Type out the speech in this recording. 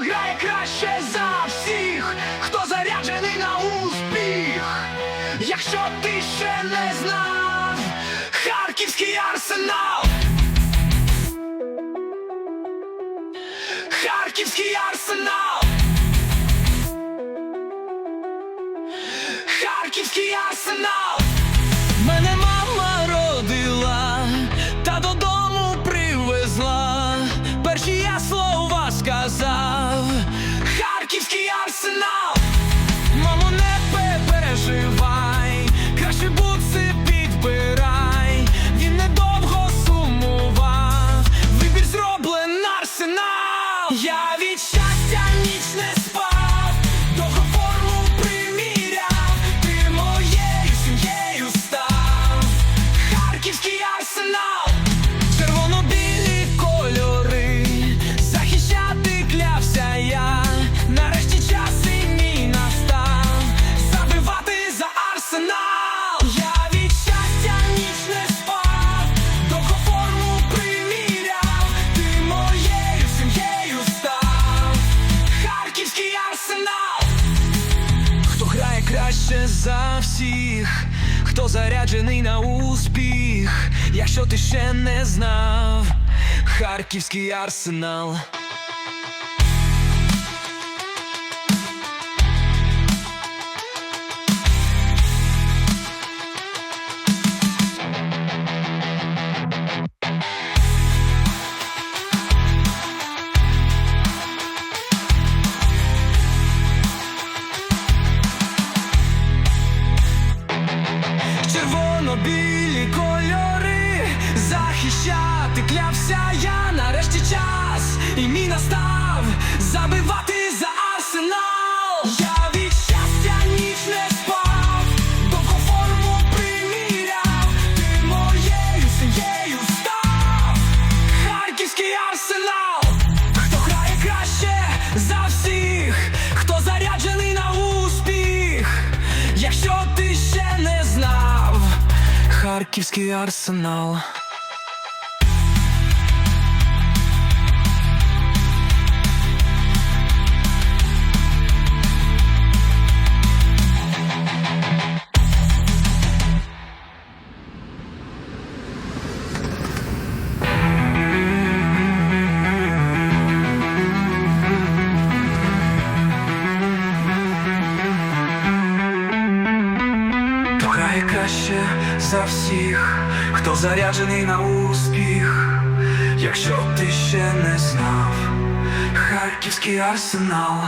грає краще за всіх, хто заряджений на успіх. Якщо ти ще не знав, Харківський арсенал. Харківський арсенал. Харківський арсенал. переживай, За всіх, хто заряджений на успіх, якщо ти ще не знав, Харківський арсенал. Захищати клявся я нарешті час і мій настав забивати за арсенал. Я від щастя ніч не спав, довго форму приміряв, ти моєю сім'єю став. Харківський арсенал, хто грає краще за всіх, хто заряджений на успіх, якщо ти ще не знав, Харківський арсенал. Краще за всіх, хто заряджений на успіх, якщо ти ще не знав, Харківський арсенал.